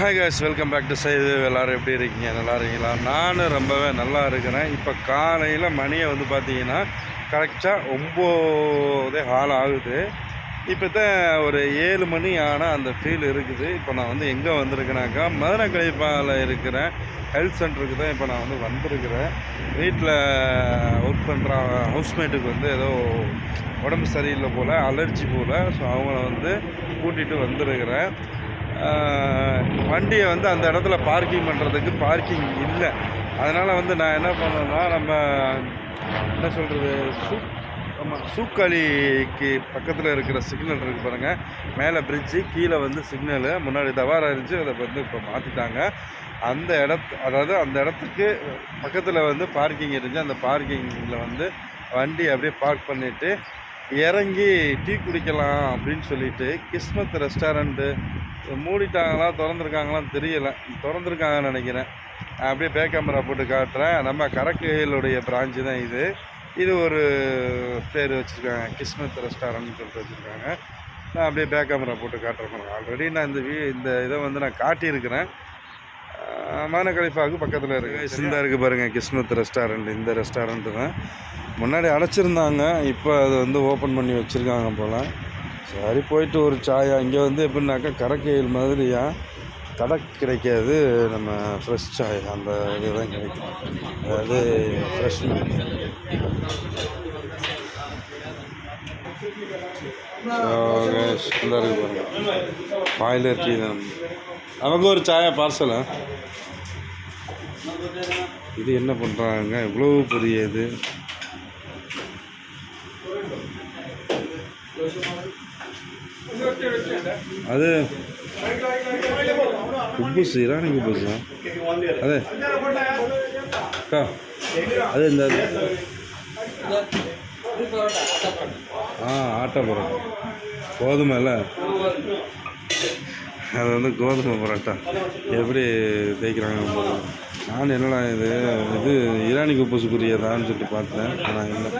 Hi guys welcome back to சைது எல்லோரும் எப்படி இருக்கீங்க? நல்லா இருக்கீங்களா? நானும் ரொம்பவே நல்லா இருக்கிறேன். இப்போ காலையில் மணியை வந்து பார்த்தீங்கன்னா கரெக்டாக ஒம்போதே ஹால் ஆகுது. இப்போ தான் ஒரு ஏழு மணி ஆனால் அந்த ஃபீல் இருக்குது. இப்போ நான் வந்து எங்கே வந்திருக்கேனாக்கா மதுரை கழிப்பாவில் இருக்கிறேன் ஹெல்த் சென்டருக்கு தான் இப்போ நான் வந்து வந்திருக்கிறேன். வீட்டில் ஒர்க் பண்ணுற ஹவுஸ்மேட்டுக்கு வந்து ஏதோ உடம்பு சரியில்லை போல் அலர்ஜி போல். ஸோ அவங்கள வந்து கூட்டிகிட்டு வந்திருக்கிறேன். வண்டியை வந்து அந்த இடத்துல பார்க்கிங் பண்ணுறதுக்கு பார்க்கிங் இல்லை. அதனால் வந்து நான் என்ன பண்ணேன்னா நம்ம என்ன சொல்கிறது சூ ஆமாம் சூக்காளிக்கு பக்கத்தில் இருக்கிற சிக்னல் இருக்குது பாருங்கள் மேலே பிரிட்ஜு கீழே வந்து சிக்னலு முன்னாடி தவாரா இருந்துச்சு அதை வந்து இப்போ மாற்றிட்டாங்க அந்த இடத்து அதாவது அந்த இடத்துக்கு பக்கத்தில் வந்து பார்க்கிங் இருந்துச்சு. அந்த பார்க்கிங்கில் வந்து வண்டி அப்படியே பார்க் பண்ணிவிட்டு இறங்கி டீ குடிக்கலாம் அப்படின்னு சொல்லிட்டு கிஸ்மத் ரெஸ்டாரண்ட்டு மூடிட்டாங்களா திறந்துருக்காங்களான்னு தெரியலை. திறந்துருக்காங்கன்னு நினைக்கிறேன். அப்படியே பேக் கேமரா போட்டு காட்டுறேன். நம்ம கரக்கையிலுடைய பிரான்ச்சு தான் இது. இது ஒரு பேர் வச்சுருக்காங்க. கிஸ்மத் ரெஸ்டாரண்ட்னு சொல்லிட்டு வச்சுருக்காங்க. நான் அப்படியே பேக் கேமரா போட்டு காட்டுறேன் ஆல்ரெடி நான் இந்த வீ இந்த இதை வந்து நான் காட்டியிருக்கிறேன். மான கலிஃபாவுக்கு பக்கத்தில் இருக்குது இந்த இருக்குது பாருங்கள் கிஸ்மத் ரெஸ்டாரண்ட். இந்த ரெஸ்டாரண்ட்டு தான். முன்னாடி அடைச்சிருந்தாங்க இப்போ அதை வந்து ஓப்பன் பண்ணி வச்சுருக்காங்க போல். சரி போயிட்டு ஒரு சாயா. இங்கே வந்து எப்படின்னாக்கா கரக்கையில் மாதிரியா கடை கிடைக்காது. நம்ம ஃப்ரெஷ் சாய் அந்த இதுதான் கிடைக்கும். அதாவது ஃப்ரெஷ் மில்க் இருக்கு பாருங்க. பாய்லர் டீ தான். நமக்கு ஒரு சாயா பார்சலா இது என்ன பண்ணுறாங்க இவ்வளோ பெரிய இது. அது குப்பூஸ் இரானி குப்பூஸா அது. அக்கா அது இந்த ஆ ஆட்டா பரோட்டா. கோதுமைல அது வந்து கோதுமை பரோட்டா. எப்படி தேய்க்கிறாங்க நான் என்னடா இது? இது ஈரானி குப்பூஸுக்குரியதான்னு சொல்லிட்டு பார்த்தேன். ஆனால் இல்லை.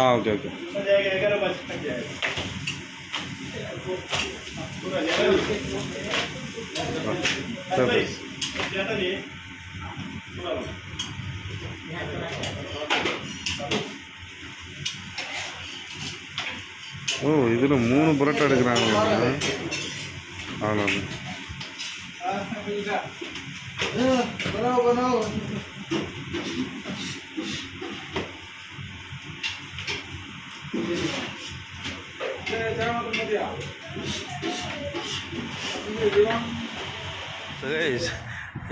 ஆ ஓகே ஓகே. ஓ இதில் மூணு புரோட்டா எடுக்கிறாங்க அவ்வளோ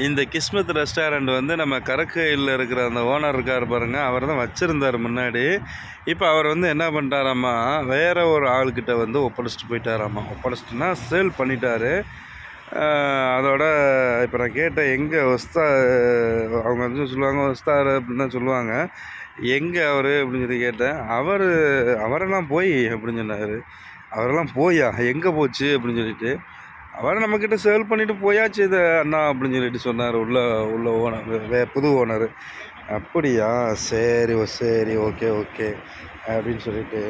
இந்த கிஸ்மத் ரெஸ்டாரண்ட் வந்து நம்ம கரக்கையில் இருக்கிற அந்த ஓனர் இருக்கார் பாருங்கள் அவர் தான் வச்சுருந்தார் முன்னாடி. இப்போ அவர் வந்து என்ன பண்ணிட்டாராம்மா வேறு ஒரு ஆள்கிட்ட வந்து ஒப்படைச்சிட்டு போயிட்டாராம்மா ஒப்படைச்சிட்டுனா சேல் பண்ணிட்டாரு. அதோட இப்போ நான் கேட்டேன் எங்கே ஒஸ்தா அவங்க வந்து சொல்லுவாங்க ஒஸ்தார் அப்படின்னு தான் சொல்லுவாங்க. எங்கே அவர் அப்படின்னு சொல்லி கேட்டேன். அவர் அவரெல்லாம் போய் அப்படின்னு சொன்னார். அவரெல்லாம் போயா எங்கே போச்சு அப்படின்னு சொல்லிட்டு. அவர் நம்மக்கிட்ட சேல் பண்ணிவிட்டு போயாச்சு இதை அண்ணா அப்படின்னு சொல்லிட்டு சொன்னார். உள்ள உள்ள ஓனர் வே புது ஓனர் அப்படியா? சரி ஓ சரி ஓகே ஓகே அப்படின்னு சொல்லிட்டு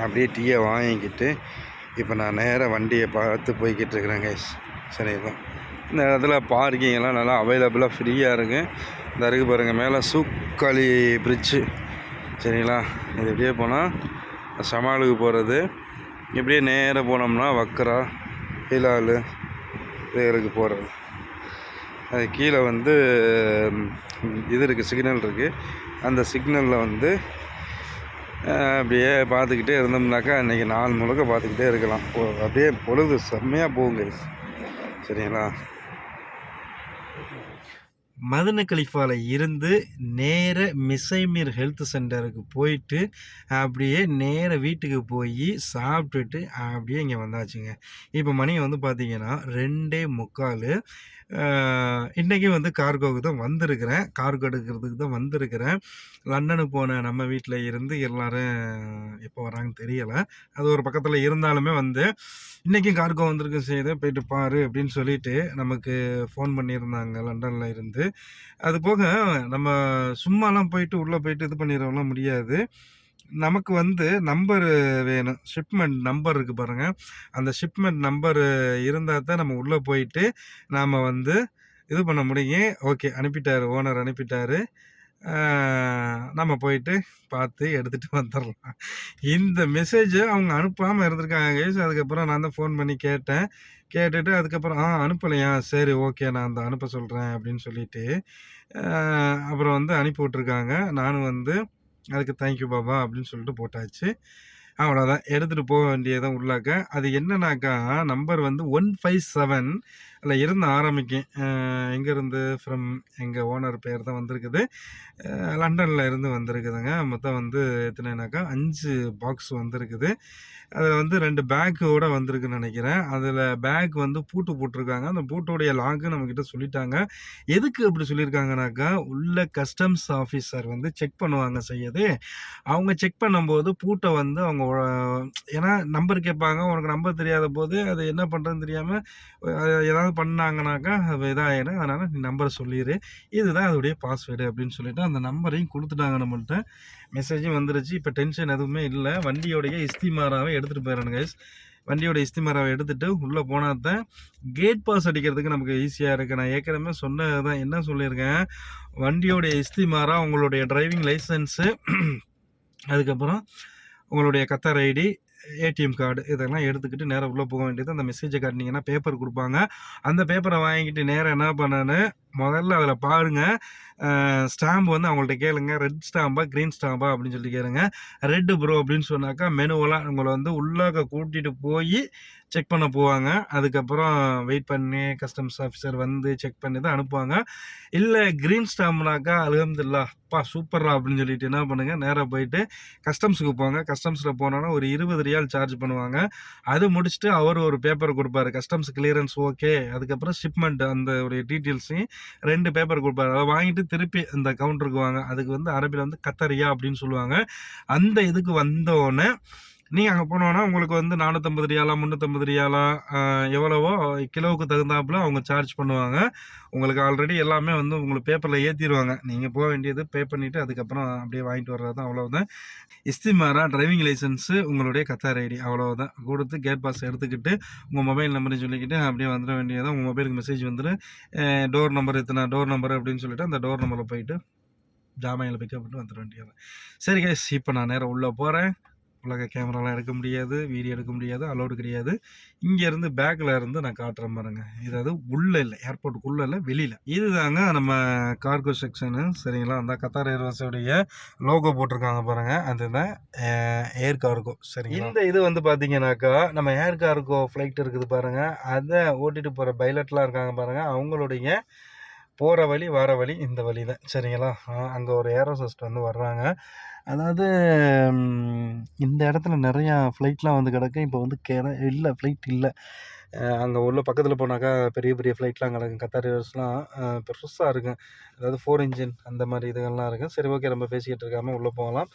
அப்படியே டீயை வாங்கிக்கிட்டு இப்போ நான் நேராக வண்டியை பார்த்து போய்கிட்டு இருக்கிறேன் கைஸ் சரிங்களா இந்த இடத்துல பார்க்கிங் எல்லாம் நல்லா அவைலபிளாக ஃப்ரீயாக இருக்குது இந்த இருக்கு பாருங்கள் மேலே சூக்காளி பிரிட்ஜு சரிங்களா? இது இப்படியே போனால் சமாலுக்கு போகிறது இப்படியே நேராக போனோம்னா வக்கரா ஹிலால் இதுகளுக்கு போகிறது அது கீழே வந்து இது இருக்குது சிக்னல் இருக்குது அந்த சிக்னலில் வந்து அப்படியே பார்த்துக்கிட்டே இருந்தோம்னாக்கா இன்றைக்கி நாள் முழுக்க பார்த்துக்கிட்டே இருக்கலாம். அப்படியே பொழுது செம்மையாக போகுங்க சரிங்களா? மதன கலிஃபாவில் இருந்து நேர மிசைமீர் ஹெல்த் சென்டருக்கு போயிட்டு அப்படியே நேர வீட்டுக்கு போய் சாப்பிட்டுட்டு அப்படியே இங்கே வந்தாச்சுங்க. இப்போ மணி வந்து பார்த்திங்கன்னா ரெண்டே முக்கால். இன்றைக்கி வந்து கார்கோவுக்கு தான் வந்திருக்கிறேன். கார்கோ எடுக்கிறதுக்கு தான் வந்திருக்கிறேன். லண்டனுக்கு போன நம்ம வீட்டில் இருந்து எல்லாரும் எப்போ வராங்கன்னு தெரியலை. அது ஒரு பக்கத்தில் இருந்தாலுமே வந்து இன்றைக்கும் கார்கோ வந்திருக்கு செய்து போயிட்டு பாரு அப்படின்னு சொல்லிட்டு நமக்கு ஃபோன் பண்ணியிருந்தாங்க லண்டனில் இருந்து. அது போக நம்ம சும்மாலாம் போயிட்டு உள்ளே போயிட்டு இது பண்ணிடலாம் முடியாது. நமக்கு வந்து நம்பர் வேணும். ஷிப்மெண்ட் நம்பர் இருக்குது பாருங்கள் அந்த ஷிப்மெண்ட் நம்பர் இருந்தால் தான் நம்ம உள்ளே போயிட்டு நாம் வந்து இது பண்ண முடியும். ஓகே அனுப்பிட்டார் ஓனர் அனுப்பிட்டார். நம்ம போயிட்டு பார்த்து எடுத்துகிட்டு வந்துடலாம். இந்த மெசேஜை அவங்க அனுப்பாமல் இருந்திருக்காங்க. guys. அதுக்கப்புறம் நான் தான் ஃபோன் பண்ணி கேட்டேன். கேட்டுட்டு அதுக்கப்புறம் ஆ அனுப்பலையா? சரி ஓகே நான் அந்த அனுப்ப சொல்கிறேன் அப்படின்னு சொல்லிட்டு அப்புறம் வந்து அனுப்பி விட்ருக்காங்க நானும் வந்து அதுக்கு தேங்க்யூ பாபா அப்படின்னு சொல்லிட்டு போட்டாச்சு. அவ்வளோதான் எடுத்துகிட்டு போக வேண்டியதான் உள்ளாக்க. அது என்னன்னாக்கா நம்பர் வந்து ஒன் ஃபைவ் செவன் அதில் இருந்து ஆரம்பிக்கும். எங்கேருந்து ஃப்ரம் எங்கள் ஓனர் பேர் தான் வந்திருக்குது. லண்டனில் இருந்து வந்திருக்குதுங்க. மொத்தம் வந்து எத்தனைனாக்கா அஞ்சு பாக்ஸ் வந்திருக்குது. அதில் வந்து ரெண்டு பேக்கோட வந்திருக்குன்னு நினைக்கிறேன். அதில் பேக் வந்து பூட்டு போட்டிருக்காங்க. அந்த பூட்டோடைய லாக்கு நம்மக்கிட்ட சொல்லிட்டாங்க. எதுக்கு அப்படி சொல்லியிருக்காங்கனாக்கா உள்ள கஸ்டம்ஸ் ஆஃபீஸர் வந்து செக் பண்ணுவாங்க செய்யது. அவங்க செக் பண்ணும்போது பூட்டை வந்து அவங்க ஏன்னா நம்பர் கேட்பாங்க. உனக்கு நம்பர் தெரியாத போது அது என்ன பண்ணுறதுன்னு தெரியாமல் ஏதாவது பண்ணாங்கனாக்கா அது இதாகிடும் அதனால் நீ நம்பரை சொல்லிடு இதுதான் அதோடைய பாஸ்வேர்டு அப்படின்னு சொல்லிட்டு அந்த நம்பரையும் கொடுத்துட்டாங்க நம்மள்கிட்ட மெசேஜும் வந்துருச்சு. இப்போ டென்ஷன் எதுவுமே இல்லை. வண்டியோடைய இஸ்திமாராவை எடுத்துகிட்டு போயிடணும் கைஸ் வண்டியோட இஸ்திமாராவை எடுத்துகிட்டு உள்ளே போனால் தான் கேட் பாஸ் அடிக்கிறதுக்கு நமக்கு ஈஸியாக இருக்குது நான் ஏற்கனவே சொன்னது தான் என்ன சொல்லியிருக்கேன்? வண்டியோடைய இஸ்திமாரா உங்களுடைய டிரைவிங் லைசன்ஸு அதுக்கப்புறம் உங்களுடைய கத்தார் ஐடி ஏடிஎம் கார்டு இதெல்லாம் எடுத்துக்கிட்டு நேராக உள்ளே போக வேண்டியது. அந்த மெசேஜை காட்டினீங்கன்னா பேப்பர் கொடுப்பாங்க. அந்த பேப்பரை வாங்கிட்டு நேராக என்ன பண்ணேன்னு முதல்ல அதில் பாருங்கள் ஸ்டாம்ப் வந்து அவங்கள்ட்ட கேளுங்க. ரெட் ஸ்டாம்பா க்ரீன் ஸ்டாம்பா அப்படின்னு சொல்லி கேளுங்க. ரெட்டு ப்ரோ அப்படின்னு சொன்னாக்கா மெனுவெல்லாம் உங்களை வந்து உள்ளாக கூட்டிகிட்டு போய் செக் பண்ண போவாங்க. அதுக்கப்புறம் வெயிட் பண்ணி கஸ்டம்ஸ் ஆஃபீஸர் வந்து செக் பண்ணி தான் அனுப்புவாங்க. இல்லை க்ரீன் ஸ்டாம்ப்னாக்கா அலகம்துல்லா அப்பா சூப்பரா அப்படின்னு சொல்லிட்டு என்ன பண்ணுங்கள் நேராக போயிட்டு கஸ்டம்ஸுக்கு போங்க. கஸ்டம்ஸில் போனோன்னா ஒரு இருபது ரியால் சார்ஜ் பண்ணுவாங்க. அது முடிச்சுட்டு அவர் ஒரு பேப்பர் கொடுப்பாரு. கஸ்டம்ஸ் கிளியரன்ஸ் ஓகே அதுக்கப்புறம் ஷிப்மெண்ட் அந்த ஒரு டீட்டெயில்ஸையும் ரெண்டு பேப்பர் கொடுப்பாரு. அதை வாங்கிட்டு திருப்பி அந்த கவுண்டருக்கு வாங்க. அதுக்கு வந்து அரபியில் வந்து கத்தரியா அப்படின்னு சொல்லுவாங்க. அந்த இதுக்கு வந்தோடனே நீங்கள் அங்கே போனோன்னா உங்களுக்கு வந்து நானூற்றம்பது ரியாலா முந்நூற்றம்பது ரியாலா எவ்வளவோ கிலோவுக்கு தகுந்தாப்புல அவங்க சார்ஜ் பண்ணுவாங்க. உங்களுக்கு ஆல்ரெடி எல்லாமே வந்து உங்களுக்கு பேப்பரில் ஏற்றிடுவாங்க நீங்கள் போக வேண்டியது பே பண்ணிவிட்டு அதுக்கப்புறம் அப்படியே வாங்கிட்டு வர்றது தான் அவ்வளோதான் இஸ்திமாரா டிரைவிங் லைசன்ஸு உங்களுடைய கத்தார் ஐடி அவ்வளோதான் கொடுத்து கேட் பாஸ் எடுத்துக்கிட்டு உங்கள் மொபைல் நம்பரையும் சொல்லிக்கிட்டு அப்படியே வந்துட வேண்டியதான் உங்கள் மொபைலுக்கு மெசேஜ் வந்துடும் டோர் நம்பர் இத்தனை டோர் நம்பர் அப்படின்னு சொல்லிட்டு அந்த டோர் நம்பரில் போயிட்டு ஜாமாயில் பிக்கப் பண்ணிட்டு வந்துட வேண்டியது சரி கைஸ் இப்போ நான் நேரம் உள்ளே போகிறேன் உலக கேமராலாம் எடுக்க முடியாது வீடியோ எடுக்க முடியாது அலோடு கிடையாது. இங்கேருந்து பேக்கில் இருந்து நான் காட்டுறேன் பாருங்க. இதாவது உள்ளே இல்லை ஏர்போர்ட்டுக்குள்ளே இல்லை வெளியில். இதுதாங்க நம்ம கார்கோ செக்ஷனு சரிங்களா? அந்த கத்தார் ஏர்வேஸோடைய லோகோ போட்டிருக்காங்க பாருங்க. அதுதான் ஏர் கார்கோ சரிங்களா? இந்த இது வந்து பார்த்தீங்கன்னாக்கா நம்ம ஏர் கார்கோ ஃப்ளைட் இருக்குது பாருங்க. அதை ஓட்டிட்டு போகிற பைலட்லாம் இருக்காங்க பாருங்க. அவங்களுடைய போகிற வழி வர வழி இந்த வழி தான் சரிங்களா அங்கே ஒரு ஏரோசஸ்ட் வந்து வர்றாங்க. அதாவது இந்த இடத்துல நிறையா ஃப்ளைட்லாம் வந்து கிடக்கு. இப்போ வந்து கிட இல்லை ஃப்ளைட் இல்லை. அங்கே உள்ள பக்கத்தில் போனாக்கா பெரிய பெரிய ஃப்ளைட்லாம் கிடக்கும். கத்தார் ஏர்ஸ்லாம் பெருசாக இருக்கும். அதாவது ஃபோர் இன்ஜின் அந்த மாதிரி இதுகள்லாம் இருக்கும். சரி ஓகே நம்ம பேசிக்கிட்டு இருக்காமல் உள்ளே போகலாம்.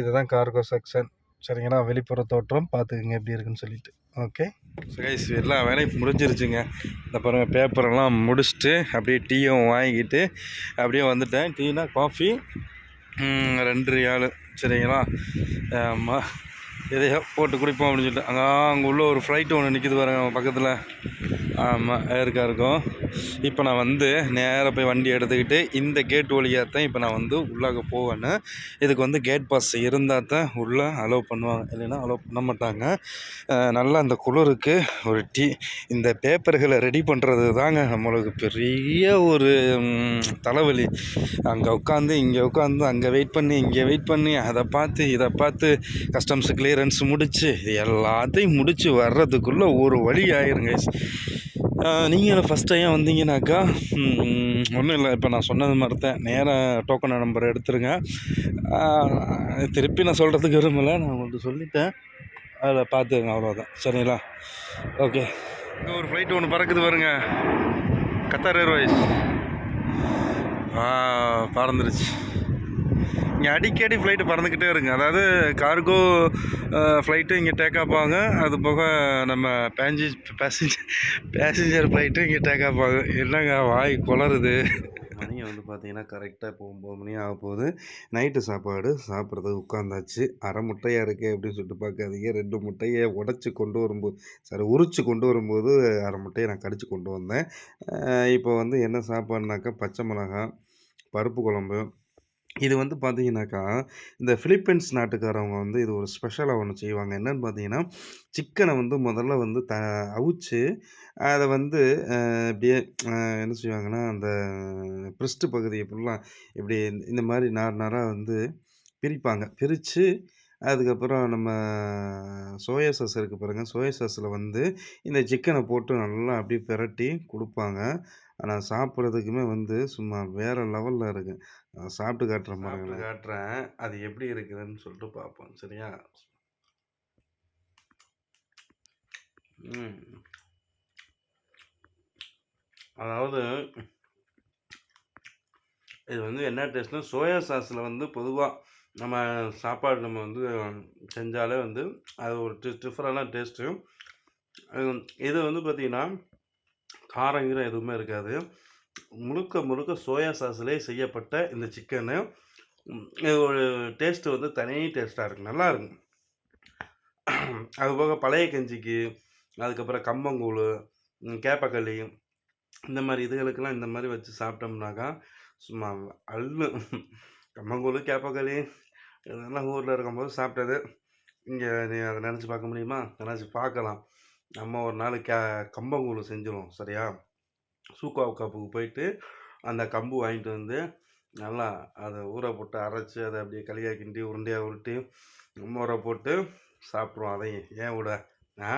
இதுதான் கார்கோ செக்ஷன் சரிங்களா? வெளிப்புற தோற்றம் பார்த்துக்குங்க எப்படி இருக்குன்னு சொல்லிட்டு. ஓகே கைஸ் எல்லா வேலையும் முடிஞ்சிருச்சுங்க. இந்த பாருங்க பேப்பரெல்லாம் முடிச்சுட்டு அப்படியே டீயும் வாங்கிட்டு அப்படியே வந்துட்டேன். டீனா காஃபி ரெண்டு ரியாலு சரிங்களா? ஆமாம் எதையோ போட்டு குடிப்போம் அப்படின்னு சொல்லிட்டு. அங்கே அங்கே உள்ள ஒரு ஃப்ளைட்டு ஒன்று நிற்கிது பாருங்க நம்ம பக்கத்தில். ஆமாம் ஏற்கா இருக்கும். இப்போ நான் வந்து நேராக போய் வண்டி எடுத்துக்கிட்டு இந்த கேட் வழியாக தான் இப்போ நான் வந்து உள்ளாக போவேன்னு. இதுக்கு வந்து கேட் பாஸ் இருந்தால் தான் உள்ளே அலோவ் பண்ணுவாங்க. இல்லைன்னா அலோவ் பண்ண மாட்டாங்க. நல்லா அந்த குளிருக்கு ஒரு டீ இந்த பேப்பர்களை ரெடி பண்ணுறது தாங்க நம்மளுக்கு பெரிய ஒரு தலைவலி. அங்கே உட்காந்து இங்கே உட்காந்து அங்கே வெயிட் பண்ணி இங்கே வெயிட் பண்ணி அதை பார்த்து இதை பார்த்து கஸ்டம்ஸுக்குள்ளே கிளியரன்ஸ் முடித்து இது எல்லாத்தையும் முடித்து வர்றதுக்குள்ளே ஒரு வழி ஆயிருங்க நீங்கள் ஃபஸ்ட் டைம் வந்தீங்கன்னாக்கா ஒன்றும் இல்லை. இப்போ நான் சொன்னது மாதிரி தான் நேராக டோக்கன் நம்பர் எடுத்துருங்க திருப்பி நான் சொல்கிறதுக்கு விரும்பலை. நான் உங்களுக்கு சொல்லிட்டேன். அதில் பார்த்துங்க அவ்வளோதான் சரிங்களா? ஓகே இங்கே ஒரு ஃப்ளைட் ஒன்று பறக்குது பாருங்க. கத்தார் ஏர்வைஸ் ஆ பறந்துருச்சு. இங்கே அடிக்கடி ஃப்ளைட்டு பறந்துக்கிட்டே இருங்க. அதாவது கார்கோ ஃப்ளைட்டு இங்கே டேக் ஆஃப் ஆகும் அது போக நம்ம பேஞ்சி பேசஞ்சர் பேசஞ்சர் ஃப்ளைட்டு இங்கே டேக் ஆஃப் ஆகும் என்னங்க வாய் குளருது மணி வந்து பார்த்தீங்கன்னா கரெக்டாக இப்போ ஒம்பது மணி ஆக போகுது. நைட்டு சாப்பாடு சாப்பிட்றது உட்காந்தாச்சு அரை முட்டையாக இருக்கே அப்படின்னு சொல்லிட்டு பார்க்காதீங்க ரெண்டு முட்டையை உடச்சி கொண்டு வரும்போது சரி உரிச்சு கொண்டு வரும்போது அரை முட்டையை நான் கடிச்சு கொண்டு வந்தேன். இப்போ வந்து என்ன சாப்பாடுனாக்கா பச்சை மிளகாய் பருப்பு குழம்பு இது வந்து பார்த்தீங்கன்னாக்கா, இந்த ஃபிலிப்பைன்ஸ் நாட்டுக்காரவங்க வந்து இது ஒரு ஸ்பெஷலாக ஒன்று செய்வாங்க. என்னன்னு பார்த்தீங்கன்னா, சிக்கனை வந்து முதல்ல வந்து த அவிச்சு, அதை வந்து இப்படியே என்ன செய்வாங்கன்னா, அந்த பிரிஸ்ட் பகுதியை இப்படிலாம் இப்படி இந்த மாதிரி நார் நாராக வந்து பிரிப்பாங்க. பிரித்து அதுக்கப்புறம் நம்ம சோயா சாஸ் இருக்குது பாருங்கள் சோயா சாஸில் வந்து இந்த சிக்கனை போட்டு நல்லா அப்படியே பிரட்டி கொடுப்பாங்க ஆனால் சாப்பிட்றதுக்குமே வந்து சும்மா வேறு லெவலில் இருக்குது நான் சாப்பிட்டு காட்டுறேன் சாப்பிட்டு பாருங்களேன். காட்டுறேன். அது எப்படி இருக்குதுன்னு சொல்லிட்டு பார்ப்போம். சரியா? அதாவது இது வந்து என்ன டேஸ்ட்னா, சோயா சாஸ்ல வந்து பொதுவா நம்ம சாப்பாடு நம்ம வந்து செஞ்சாலே வந்து அது ஒரு டி டிஃபரெண்டான டேஸ்ட்டு. இது வந்து பார்த்தீங்கன்னா, காரம் கீரம் எதுவுமே இருக்காது. முழுக்க முழுக்க சோயா சாஸ்லேயே செய்யப்பட்ட இந்த சிக்கனு. இது ஒரு டேஸ்ட்டு வந்து தனி டேஸ்ட்டாக இருக்கும். நல்லாயிருக்கும் அதுபோக பழைய கஞ்சிக்கு, அதுக்கப்புறம் கம்பங்கூழ் கேப்பக்களி இந்த மாதிரி இதுகளுக்கெல்லாம் இந்த மாதிரி வச்சு சாப்பிட்டோம்னாக்கா, சும்மா அள்ளும். கம்மங்கூழ் கேப்பக்களி இதெல்லாம் ஊரில் இருக்கும்போது சாப்பிட்டது. இங்கே நீ அதை நினச்சி பார்க்க முடியுமா? நினச்சி பார்க்கலாம். நம்ம ஒரு நாள் கே கம்பங்கூழ் செஞ்சுருவோம். சரியா? சூக்கா காப்புக்கு போயிட்டு, அந்த கம்பு வாங்கிட்டு வந்து, நல்லா அதை ஊற போட்டு அரைச்சி அதை அப்படியே களியாக கிண்டி, உருண்டையாக உருட்டி, மோர போட்டு சாப்பிடுவோம் அதையும். ஏன் விட? ஆ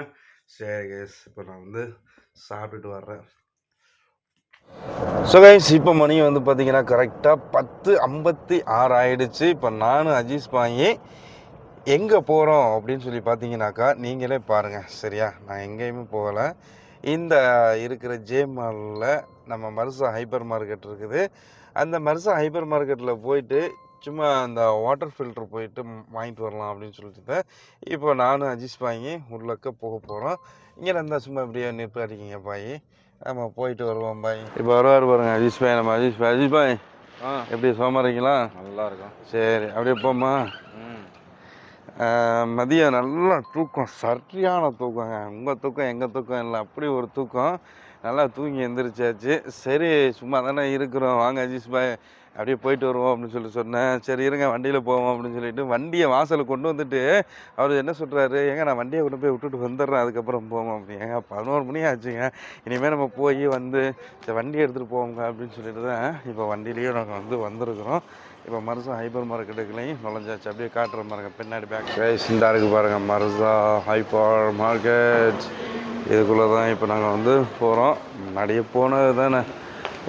சரி கேஸ் இப்போ நான் வந்து சாப்பிட்டுட்டு வர்றேன். ஸோ கைஸ் இப்போ மணி வந்து பார்த்தீங்கன்னா, கரெக்ட்டா 10:56 ஆயிடுச்சு. இப்போ நானும் அஜீஸ் பாயி எங்கே போகிறோம் அப்படின்னு சொல்லி பார்த்தீங்கன்னாக்கா, நீங்களே பாருங்கள் சரியா? நான் எங்கேயுமே போகலை இந்த இருக்கிற ஜே மால்ல நம்ம மர்சா ஹைப்பர் மார்க்கெட் இருக்குது. அந்த மர்சா ஹைப்பர் மார்க்கெட்ல போயிட்டு, சும்மா அந்த வாட்டர் ஃபில்டர் போயிட்டு வாங்கிட்டு வரலாம் அப்படின்னு சொல்லிட்டு தான், இப்போ நானும் அஜீஸ் பாயி உள்ளக்க போக போறோம். இங்க இருந்தா சும்மா இப்படியே நிப்பாட்டிக்கங்க பாயி. நம்ம போயிட்டு வருவோம் பாய். இப்போ வருவாரு பாருங்க அஜீஸ் பாய். நம்ம அஜீஸ் பாய். அஜீஸ் பாய் ஆ. எப்படி சுகமா இருக்கீங்களா? நல்லா இருக்கும். சரி. அப்படியே போமா? மதியம் நல்லா தூக்கம். சரியான தூக்கங்க. உங்கள் தூக்கம், எங்கள் தூக்கம் இல்லை அப்படி ஒரு தூக்கம். நல்லா தூங்கி எந்திரிச்சாச்சு. சரி சும்மா தானே இருக்கிறோம். வாங்க அஜீஸ் பாய் அப்படியே போயிட்டு வருவோம் அப்படின்னு சொல்லி சொன்னேன். சரி இருங்க வண்டியில் போவோம் அப்படின்னு சொல்லிட்டு, வண்டியை வாசலை கொண்டு வந்துட்டு, அவர் என்ன சொல்கிறாரு "ஏங்க நான் வண்டியை கொண்டு போய் விட்டுட்டு வந்துடுறேன். அதுக்கப்புறம் போவோம்." அப்படிங்க ஏங்க 11 மணி ஆச்சுங்க. இனிமேல் நம்ம போய் வந்து, சரி எடுத்துகிட்டு போவோங்க அப்படின்னு சொல்லிட்டு தான், இப்போ வண்டியிலேயே நாங்கள் வந்து வந்திருக்கிறோம். இப்போ மருசா ஹைப்பர் மார்க்கெட்டுக்குலையும் நுழைஞ்சாச்சு. அப்படியே காட்டுற பாருங்க பின்னாடி பேக் ரைஸ் இந்த இருக்கு பாருங்க மருசா ஹைப்பர் மார்க்கெட். இதுக்குள்ளே தான் இப்போ நாங்கள் வந்து போகிறோம் முன்னாடியே போனது தானே.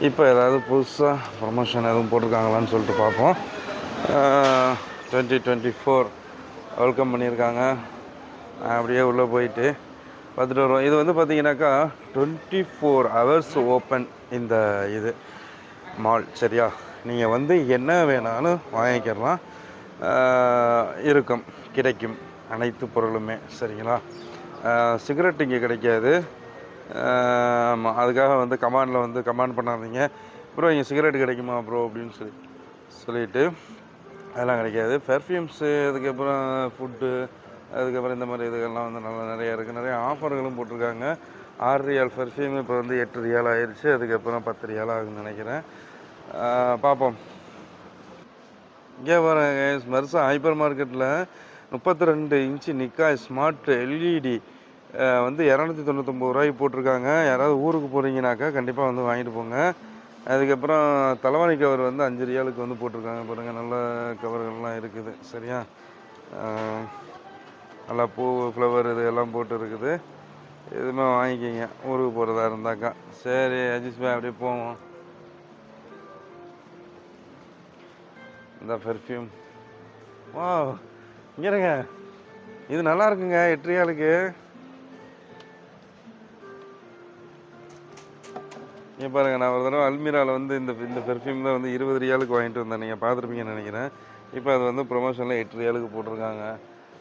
இப்போ ஏதாவது புதுசாக ப்ரமோஷன் எதுவும் போட்டிருக்காங்களான்னு சொல்லிட்டு பார்ப்போம். டுவெண்ட்டி டுவெண்ட்டி ஃபோர் வெல்கம் பண்ணியிருக்காங்க. அப்படியே உள்ளே போயிட்டு பார்த்துட்டு வருவோம். இது வந்து பார்த்தீங்கன்னாக்கா, 24 ஹவர்ஸ் ஓப்பன் இந்த இது மால். சரியா? நீங்கள் வந்து என்ன வேணாலும் வாங்கிக்கிறலாம் இருக்கும். கிடைக்கும். அனைத்து பொருளுமே. சரிங்களா? சிகரெட் இங்கே கிடைக்காது. ஆமாம் அதுக்காக வந்து கமாண்டில் வந்து கமாண்ட் பண்ணாதீங்க. "ப்ரோ இங்கே சிகரெட் கிடைக்குமா ப்ரோ?" அப்படின்னு சொல்லி சொல்லிட்டு அதெல்லாம் கிடைக்காது. பெர்ஃப்யூம்ஸு, அதுக்கப்புறம் ஃபுட்டு, அதுக்கப்புறம் இந்த மாதிரி இதுகள்லாம் வந்து நல்லா நிறையா இருக்குது நிறைய ஆஃபர்களும் போட்டிருக்காங்க. ஆறு ரியால் பெர்ஃப்யூம் இப்போ வந்து எட்டு ரியால் ஆயிடுச்சு அதுக்கப்புறம் 10 ரியால் ஆகுதுன்னு நினைக்கிறேன் பார்ப்போம். இங்கே வரேன் கைஸ் மர்சா ஹைப்பர் மார்க்கெட்ல 32 இன்ச் நிக்காய் ஸ்மார்ட் எல்இடி வந்து இரநூத்தி தொண்ணூத்தொம்பது ரூபாய்க்கு போட்டிருக்காங்க. யாராவது ஊருக்கு போகிறீங்கனாக்கா கண்டிப்பாக வந்து வாங்கிட்டு போங்க. அதுக்கப்புறம் தலைவாணி கவர் வந்து அஞ்சு ரியாலுக்கு வந்து போட்டிருக்காங்க பாருங்கள் நல்ல கவர்கள்லாம் இருக்குது. சரியா? நல்லா பூ, ஃப்ளவர் இது எல்லாம் போட்டு இருக்குது. எதுவுமே வாங்கிக்கிங்க ஊருக்கு போகிறதா இருந்தாக்கா. சரி அஜிஸ்பா அப்படியே போவோம். இந்த பெர்ஃப்யூம். வா இங்கே இருங்க. இது நல்லா இருக்குங்க. 8 இங்கே பாருங்கள் நான் ஒரு தடவை அல்மீரால வந்து இந்த இந்த பெர்ஃப்யூம் தான் வந்து 20 ரியாலுக்கு வாங்கிட்டு வந்தேன். நீங்கள் பார்த்துருப்பீங்கன்னு நினைக்கிறேன் இப்போ அது வந்து ப்ரொமோஷனில் எட்டு ரியாலுக்கு போட்டிருக்காங்க.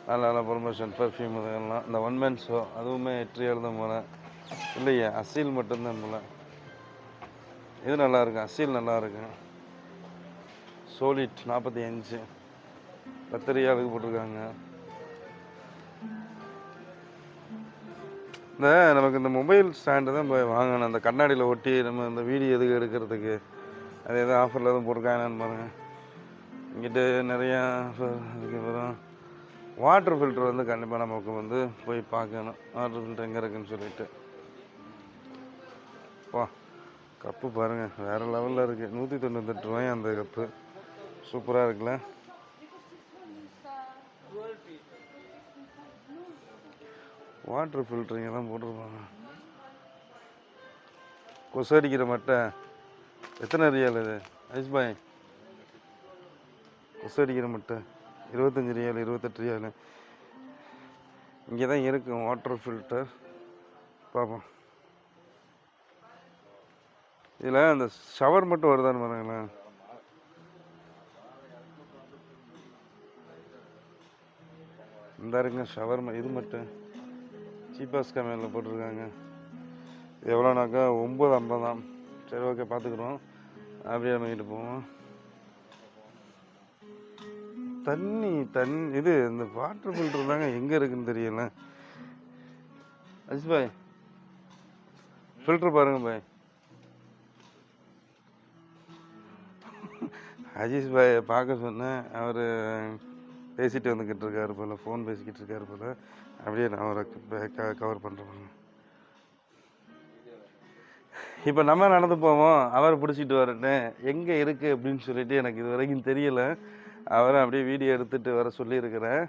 நல்ல நல்ல ப்ரொமோஷன் பெர்ஃப்யூம் இதெல்லாம். இந்த ஒன் மேன் ஷோ அதுவுமே எட்டு ரியால் தான் போனேன் இல்லையே அசீல் மட்டும்தான் போல. இது நல்லா இருக்கு அசீல் நல்லா இருக்கு சோலிட் நாற்பத்தி அஞ்சு பத்து ரியாலுக்கு போட்டிருக்காங்க. இந்த நமக்கு இந்த மொபைல் ஸ்டாண்டு தான் போய் வாங்கணும். அந்த கண்ணாடியில் ஒட்டி நம்ம இந்த வீடியோ எதுக்கு எடுக்கிறதுக்கு? அது எதுவும் ஆஃபரில் எதுவும் போட்டிருக்காங்கன்னு பாருங்கள் இங்கிட்டு நிறையா offer அதுக்கப்புறம் வாட்டர் ஃபில்டர் வந்து கண்டிப்பாக நமக்கு வந்து போய் பார்க்கணும். வாட்டர் ஃபில்டர் எங்கே இருக்குன்னு சொல்லிட்டு. வா கப்பு பாருங்கள் வேறு லெவலில் இருக்குது நூற்றி தொண்ணூத்தெட்டு ரூபாய் அந்த கப்பு சூப்பராக இருக்குல்ல? வாட்டர் ஃபில்டரிங்க தான் போட்டிருப்பாங்க. கொசு அடிக்கிற மட்டை. எத்தனை ரியால் இது? ஐஸ் பாய். கொசு அடிக்கிற மட்டை. இருபத்தஞ்சி ரியால் இருபத்தெட்டு ரியால். இங்கே தான் இருக்கும் வாட்டர் ஃபில்டர் பார்ப்போம் இதில் அந்த ஷவர் மட்டும் வருதான்னு பாருங்களேன். இந்த இருக்குங்க ஷவர்மா. இது மட்டும். சீப்பாஸ் கம்பெனியில் போட்டிருக்காங்க. இது எவ்வளோனாக்கா ஒம்பது ஐம்பதாம் சரி ஓகே பார்த்துக்குறோம். அப்படியே வாங்கிட்டு போவோம். தண்ணி தண்ணி இது இந்த வாட்டர் ஃபில்டர் தாங்க எங்கே இருக்குன்னு தெரியல. அஜித் பாய் ஃபில்டர் பாருங்க பாய். அஜீஷ் பாய் பார்க்க சொன்னேன். அவர் பேசிட்டு வந்துக்கிட்டு இருக்காரு போல் ஃபோன் பேசிக்கிட்டு இருக்காரு போல். அப்படியே நான் அவரை கவர் பண்ணுறேன் இப்போ நம்ம நடந்து போவோம். அவரை பிடிச்சிட்டு வரட்டு எங்கே இருக்குது அப்படின்னு சொல்லிட்டு எனக்கு இது வரைக்கும் தெரியலை. அவரை அப்படியே வீடியோ எடுத்துகிட்டு வர சொல்லியிருக்கிறேன்.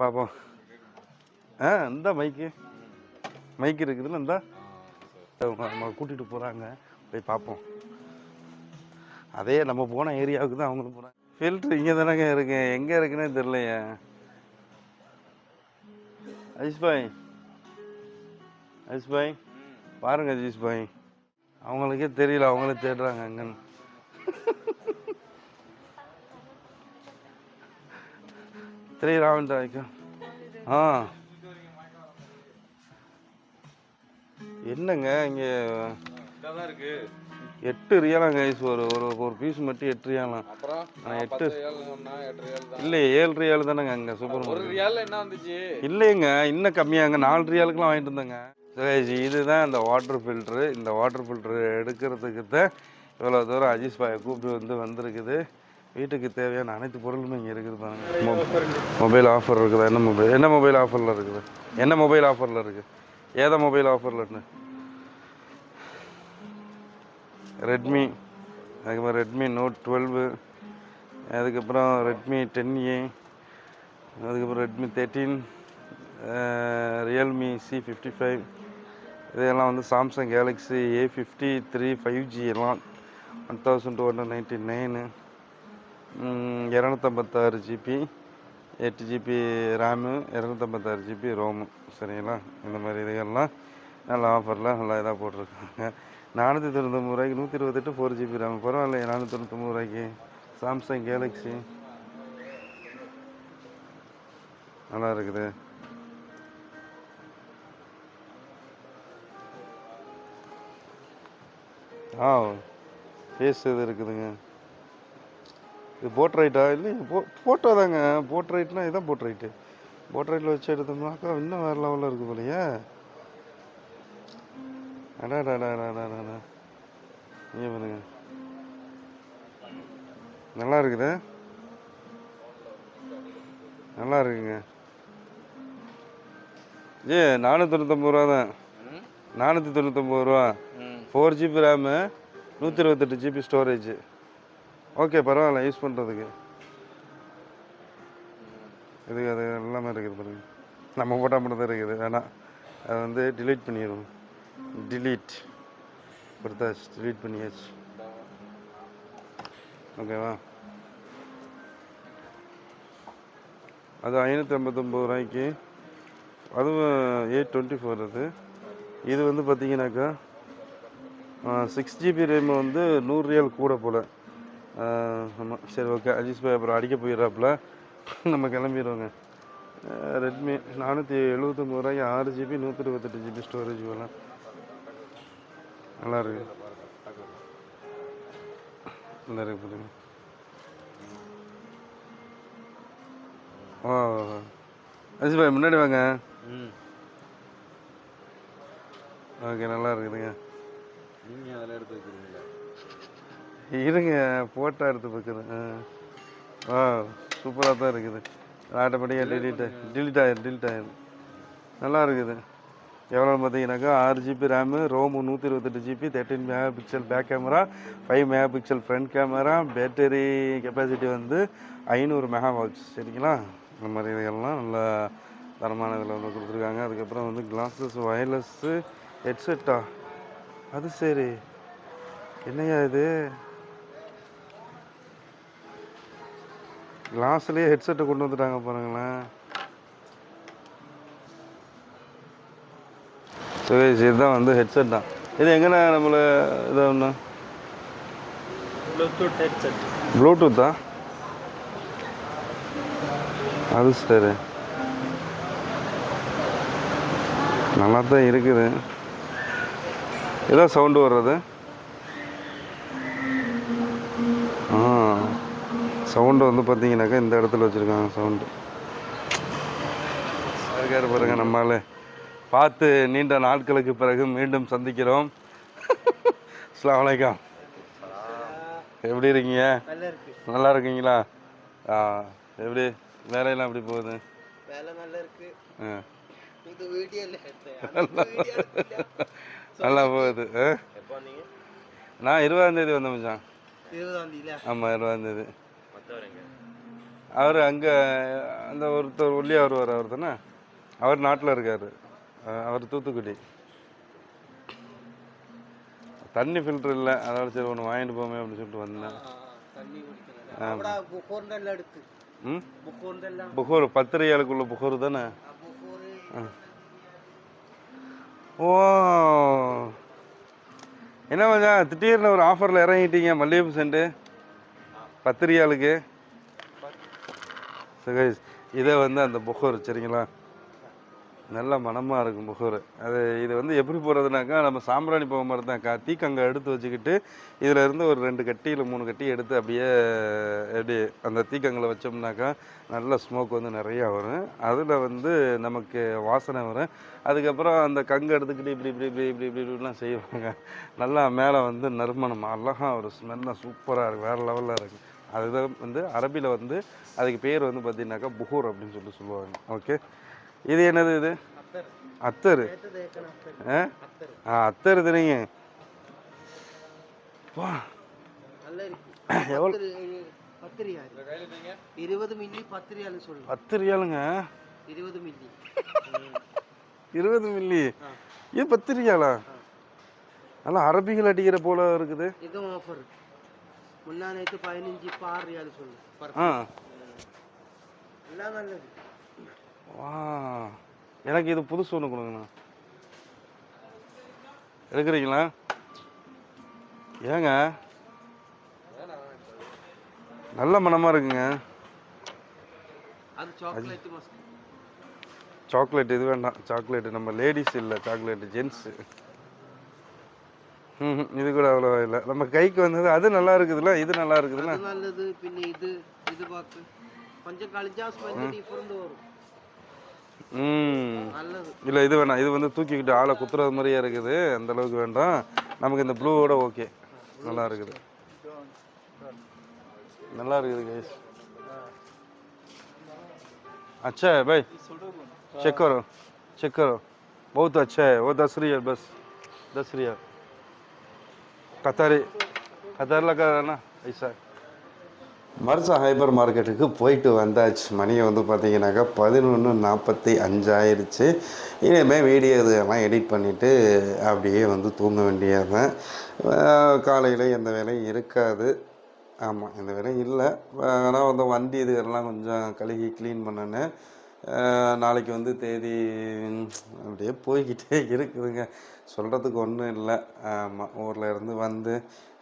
பார்ப்போம் ஆ இந்த மைக்கு மைக் இருக்குதுல்ல இந்த. அவங்க நம்ம கூட்டிகிட்டு போகிறாங்க போய் பார்ப்போம் அதே நம்ம போன ஏரியாவுக்கு தான் அவங்களும் போகிறாங்க ஃபில்ட்ரு இங்கே தானேங்க இருக்கு. எங்கே இருக்குன்னே தெரிலையே அஜிஷ் பாய். அஜிஷ் பாய். பாருங்க அஜிஷ் பாய். அவங்களுக்கே தெரியல அவங்களே தேடுறாங்க அங்கன்னு. தெரியல அவன் ஆ. என்னங்க இங்கே? இருக்கு எட்டு ரியாலாங்க guys. ஒரு ஒரு ஒரு பீஸ் மட்டும் எட்டு ரியாலாம் அப்புறம் நான் எட்டு. பத்து ரியால் சொன்னா எட்டு ரியால் தான். இல்லை ஏழு ரியால் தானேங்க அங்கே சூப்பர் ஒரு ரியால் என்ன வந்துச்சு? இல்லைங்க இன்னும் கம்மியாங்க. நாலு ரியாலுக்குலாம் வாங்கிட்டு இருந்தேங்க சரி இதுதான் இந்த வாட்டர் ஃபில்ட்ரு இந்த வாட்டர் ஃபில்ட்ரு எடுக்கிறதுக்கு தான் இவ்வளோ தூரம் அஜீஷ் பாயை கூப்பிட்டு வந்து வந்திருக்குது. வீட்டுக்கு தேவையான அனைத்து பொருளுமே இங்கே இருக்குது பாருங்க. மொபைல் ஆஃபர் இருக்குதா? என்ன மொபைல் என்ன மொபைல் ஆஃபரில் இருக்குது? என்ன மொபைல் ஆஃபரில் இருக்குது ஏதா மொபைல் ஆஃபரில் ரெட்மி அதுக்கப்புறம் ரெட்மி நோட் டுவெல்வு அதுக்கப்புறம் ரெட்மி டென் ஏ அதுக்கப்புறம் Redmi thirteen Realme C fifty five இதெல்லாம் வந்து Samsung Galaxy A fifty three five G எல்லாம் one thousand two hundred ninety nine இரநூத்தம்பத்தாறு GB எட்டு ஜிபி ரேமு இரநூத்தம்பத்தாறு ஜிபி ரோமு சரிங்களா? இந்த மாதிரி இதுகள்லாம் நல்லா ஆஃபரில் நல்லா இதாக போட்டிருக்காங்க. நானூற்றி தொண்ணூத்தொம்பது ரூபாய்க்கு நூற்றி இருபத்தெட்டு ஃபோர் ஜிபி ரேம் பரவாயில்லையே நானூற்றி தொண்ணூத்தொம்பது ரூபாய்க்கு. சாம்சங் கேலக்ஸி நல்லா இருக்குது. ஆ ஃபேஸ் இது இருக்குதுங்க. இது போட் ரைட்டா போ ஃபோட்டோ தாங்க. போட் ரைட்னா இதான் போட் ரைட்டு போட் ரைட்டில் வச்சு எடுத்தோம்னாக்கா இன்னும் வேறு லெவலில் இருக்குது போலையே. அடாடாடாடாடாடா இங்கே பாருங்க. நல்லா இருக்குது? நல்லா இருக்குங்க. ஏ நானூற்றி தொண்ணூத்தொம்பது ரூபா தான். நானூற்றி தொண்ணூத்தொம்பது ரூபா. ஃபோர் ஜிபி ரேமு நூற்றி இருபத்தெட்டு ஜிபி ஸ்டோரேஜ் ஓகே பரவாயில்ல யூஸ் பண்ணுறதுக்கு இது அது எல்லாமே இருக்குது பாருங்க. நம்ம போட்டால் மட்டும் தான் இருக்குது. வேணாம் அதை வந்து டிலீட் பண்ணிடுவோம். டிலீட் கொடுத்தாச்சு டிலீட் பண்ணியாச்சு ஓகேவா அது ஐநூற்றி ஐம்பத்தொம்பது ரூபாய்க்கு. அதுவும் எயிட் டுவெண்ட்டி ஃபோர் அது. இது வந்து பார்த்தீங்கன்னாக்கா சிக்ஸ் ஜிபி ரேம் வந்து நூறு ரியல் கூட போல். ஆமாம் சரி ஓகே அஜிஸ் பாய் அப்புறம் அடிக்க போயிடுறாப்புல. நம்ம கிளம்பிடுவோங்க. ரெட்மி நானூற்றி எழுபத்தொம்பது ரூபாய்க்கு ஆறு ஜிபி நூற்றி இருபத்தெட்டு ஜிபி ஸ்டோரேஜ் வேலாம் நல்லா இருக்கு இந்த இருக்கு பாருங்க ஓ அஜித் பாய் முன்னாடி வாங்க. ம். ஓகே நல்லா இருக்குதுங்க நீங்கள் அதில் எடுத்து வைக்கிறீங்களா இருங்க ஃபோட்டோ எடுத்து பார்க்குறேன் ஆ. சூப்பராக தான் இருக்குது. ஆட்டோமேட்டிக்காக டெலிட் டிலீட் ஆயிரும் டிலீட் ஆயிரும் நல்லா இருக்குது எவ்வளோ பார்த்தீங்கன்னாக்கா ஆறு ஜிபி ரேமு ரோமு நூற்றி இருபத்தெட்டு GB thirteen mega pixel back camera five mega pixel front camera battery capacity வந்து ஐநூறு மெகா வாட்ஸ் சரிங்களா? இந்த மாதிரி இதெல்லாம் நல்ல தரமான இதில் வந்து கொடுத்துருக்காங்க. அதுக்கப்புறம் வந்து கிளாஸஸ் ஒயர்லெஸ்ஸு ஹெட்செட்டா அது சரி. என்னய்யா இது? கிளாஸ்லேயே ஹெட்செட்டை கொண்டு வந்துட்டாங்க பாருங்களேன். சரி இதுதான் வந்து ஹெட்செட் தான். இது எங்கண்ணா நம்மளை இதை ஒன்று ப்ளூடூத் ஹெட்செட் ப்ளூடூத்தா அது சரி. நல்லா தான் இருக்குது. ஏதோ சவுண்டு வர்றது? ஆ. சவுண்டு வந்து பார்த்தீங்கன்னாக்கா இந்த இடத்துல வச்சுருக்காங்க சவுண்டு இருக்காரு பாருங்க நம்மால். பார்த்து நீண்ட நாட்களுக்கு பிறகு மீண்டும் சந்திக்கிறோம். அஸ்ஸலாமு அலைக்கும். எப்படி இருக்கீங்க? நல்லா இருக்கு. நல்லா இருக்கீங்களா? ஆ எப்படி வேலையெல்லாம் எப்படி போகுது? வேலை நல்லா இருக்கு. ஆ. இது வீடியோ இல்ல. எடுத்தேன் நல்லா போகுது. நான் இருபதாம் தேதி வந்தேன் மச்சான். ஆமாம் இருபதாம் தேதி. அவர் அங்கே அந்த ஒருத்தர் உள்ளே வருவார் அவர் தானே? அவர் நாட்டில் இருக்கார். அவர் தூத்துக்குடி. தண்ணி ஃபில்டர் இல்லை அதனால சரி ஒன்று வாங்கிட்டு போமே அப்படின்னு சொல்லிட்டு வந்தேன். புகோர் பத்து ஏழுக்குள்ள புகூர். தானே ஓ. என்ன மஜா திடீர்னு ஒரு ஆஃபரில் இறங்கிட்டீங்க மல்லிகைப்பூ சென்ட்டு பத்திரியாளுக்கு. சகேஷ் இதை வந்து அந்த புகர் சரிங்களா? நல்ல மணமாக இருக்கும் புகூர் அது இது வந்து எப்படி போடுறதுனாக்கா நம்ம சாம்பிராணி போக மாதிரி தான் கா தீக்கங்க எடுத்து வச்சுக்கிட்டு இதில் இருந்து ஒரு ரெண்டு கட்டி இல்லை மூணு கட்டி எடுத்து அப்படியே எப்படி அந்த தீக்கங்களை வச்சோம்னாக்கா நல்ல ஸ்மோக் வந்து நிறையா வரும். அதில் வந்து நமக்கு வாசனை வரும். அதுக்கப்புறம் அந்த கங்கு எடுத்துக்கிட்டு இப்படி இப்படி இப்படி இப்படி இப்படி இப்படிலாம் செய்வாங்க. நல்லா மேலே வந்து நறுமணம் அழகாக ஒரு ஸ்மெல்லாம் சூப்பராக இருக்கும் வேறு லெவலில் இருக்கும் அதுதான் வந்து அரபியில் வந்து அதுக்கு பேர் வந்து பார்த்தீங்கன்னாக்கா புகூர் அப்படின்னு சொல்லி சொல்லுவாங்க. ஓகே இது என்னது இது? அத்தர். ஆ? அத்தர் இதுனீங்க வா. எவ்வளோ? இருபது மில்லி பத்து ரியாலு சொல்லு. பத்து இருபது மில்லி. இருபது மில்லி? இது பத்து நல்லா அரபிகள் அடிக்கிற போல இருக்குது. இதுவும் ஆஃபர் முன்னா நேற்று பதினஞ்சு இப்போ ரியாலு சொல்லு. ஆ. வா. எனக்கு இது புதுசு ஒன்று கொடுங்கண்ணா. எடுக்கிறீங்களா? ஏங்க? நல்ல மனமாக இருக்குங்க. சாக்லேட் இது வேண்டாம். சாக்லேட்டு நம்ம லேடிஸ் இல்லை சாக்லேட்டு ஜென்ஸு ம் இது கூட அவ்வளோ இல்லை. நம்ம கைக்கு வந்தது அது நல்லா இருக்குதுல்ல? இது நல்லா இருக்குதுல்ல? நல்லது பின்ன இது இது பார்க்கு கொஞ்சம் கழிச்சா ஸ்பஞ்சு டிஃபரெண்ட் வரும். இல்லை இது வேணாம் இது வந்து தூக்கிக்கிட்டு ஆளை குத்துறது மாதிரியே இருக்குது அந்த அளவுக்கு வேண்டாம் நமக்கு இந்த ப்ளூவோட ஓகே நல்லா இருக்குது நல்லா இருக்குது கைஸ் अच्छा है भाई चेक करो चेक करो बहुत अच्छा है वो दस रियल बस दस रियल कतारी कतार लगा है ना ऐसा மர்சா ஹைப்பர் மார்க்கெட்டுக்கு போயிட்டு வந்தாச்சு. மணியை வந்து பார்த்தீங்கன்னாக்கா பதினொன்று நாற்பத்தி அஞ்சாயிருச்சு இனிமேல் வீடியோ இதெல்லாம் எடிட் பண்ணிவிட்டு அப்படியே வந்து தூங்க வேண்டியதுதான். காலையில் எந்த வேலையும் இருக்காது. ஆமாம் எந்த வேலையும் இல்லை. ஆனால் வந்து வண்டி இதுகள்லாம் கொஞ்சம் கழுகி க்ளீன் பண்ணேன்னு நாளைக்கு வந்து தேதி அப்படியே போய்கிட்டே இருக்குதுங்க. சொல்கிறதுக்கு ஒன்றும் இல்லை. ஆமாம் ஊரில் இருந்து வந்து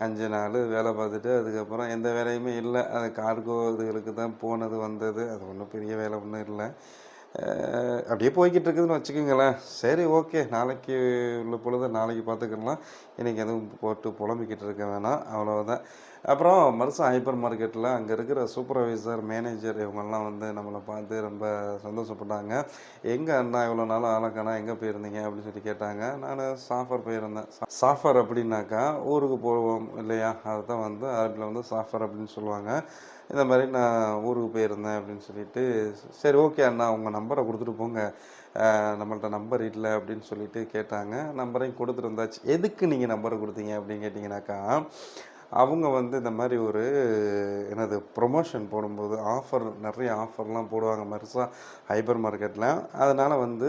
அஞ்சு நாள் வேலை பார்த்துட்டு அதுக்கப்புறம் எந்த வேலையுமே இல்லை. அது கார்கோ இதுகளுக்கு தான் போனது வந்தது. அது ஒன்றும் பெரிய வேலை ஒன்றும் இல்லை. அப்படியே போய்கிட்டு இருக்குதுன்னு வச்சுக்கோங்களேன். சரி ஓகே. நாளைக்கு உள்ள பொழுது நாளைக்கு பார்த்துக்கலாம். இன்றைக்கி எதுவும் போட்டு புலம்பிக்கிட்டு இருக்க வேணாம். அவ்வளோதான் அப்புறம் மருசா ஹைப்பர் மார்க்கெட்டில் அங்கே இருக்கிற சூப்பர்வைசர் மேனேஜர் இவங்கெல்லாம் வந்து நம்மளை பார்த்து ரொம்ப சந்தோஷப்பட்டாங்க. எங்கே அண்ணா இவ்வளோ நாள் ஆளக்கானா? எங்கே போயிருந்தீங்க? அப்படின்னு சொல்லி கேட்டாங்க. நான் சாஃபர் போயிருந்தேன். சாஃபர் அப்படின்னாக்கா ஊருக்கு போவோம் இல்லையா? அதை தான் வந்து அரபியில் வந்து சாஃபர் அப்படின்னு சொல்லுவாங்க. இந்த மாதிரி நான் ஊருக்கு போயிருந்தேன் அப்படின்னு சொல்லிட்டு சரி ஓகே அண்ணா உங்கள் நம்பரை கொடுத்துட்டு போங்க. நம்மள்கிட்ட நம்மள்ட்ட நம்பர் இல்லை அப்படின்னு சொல்லிட்டு கேட்டாங்க. நம்பரையும் கொடுத்துருந்தாச்சு எதுக்கு நீங்கள் நம்பரை கொடுத்தீங்க? அப்படின்னு கேட்டிங்கனாக்கா அவங்க வந்து இந்த மாதிரி ஒரு என்னது ப்ரொமோஷன் போடும்போது ஆஃபர் நிறைய ஆஃபர்லாம் போடுவாங்க மருசா ஹைப்பர் மார்க்கெட்டில் அதனால் வந்து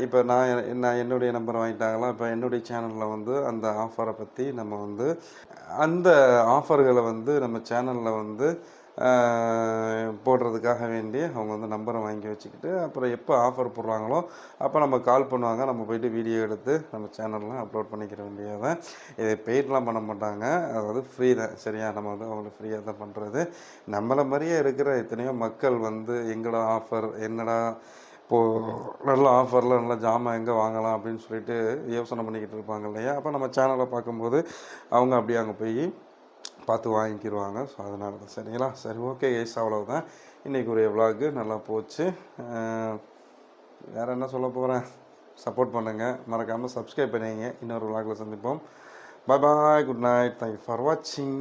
இப்போ நான் நான் என்னுடைய நம்பர் வாங்கிட்டாங்களா இப்போ என்னுடைய சேனலில் வந்து அந்த ஆஃபரை பற்றி நம்ம வந்து அந்த ஆஃபர்களை வந்து நம்ம சேனலில் வந்து போடுறதுக்காக வேண்டி அவங்க வந்து நம்பரை வாங்கி வச்சுக்கிட்டு அப்புறம் எப்போ ஆஃபர் போடுறாங்களோ அப்போ நம்ம கால் பண்ணுவாங்க. நம்ம போயிட்டு வீடியோ எடுத்து நம்ம சேனலில் அப்லோட் பண்ணிக்கிற வேண்டியதான் இதை பெய்ட்லாம் பண்ண மாட்டாங்க. அதாவது ஃப்ரீ தான். சரியா? நம்ம வந்து அவங்களுக்கு ஃப்ரீயாக தான் பண்ணுறது நம்மளை மாதிரியே இருக்கிற எத்தனையோ மக்கள் வந்து எங்கடா ஆஃபர் என்னடா இப்போது நல்ல ஆஃபரில் நல்ல ஜாமான் எங்கே வாங்கலாம் அப்படின்னு சொல்லிட்டு யோசனை பண்ணிக்கிட்டு இருப்பாங்க இல்லையா? அப்போ நம்ம சேனலை பார்க்கும்போது அவங்க அப்படியே அங்கே போய் பார்த்து வாங்கிக்கிடுவாங்க ஸோ அதனால தான் சரிங்களா? சரி ஓகே ஏஸ் அவ்வளவுதான். இன்றைக்கி ஒரு விலாகு நல்லா போச்சு. வேறு என்ன சொல்ல போகிறேன் சப்போர்ட் பண்ணுங்கள் மறக்காமல் சப்ஸ்கிரைப் பண்ணிங்க இன்னொரு விலாகில் சந்திப்போம். Bye bye good night thank you for வாட்சிங்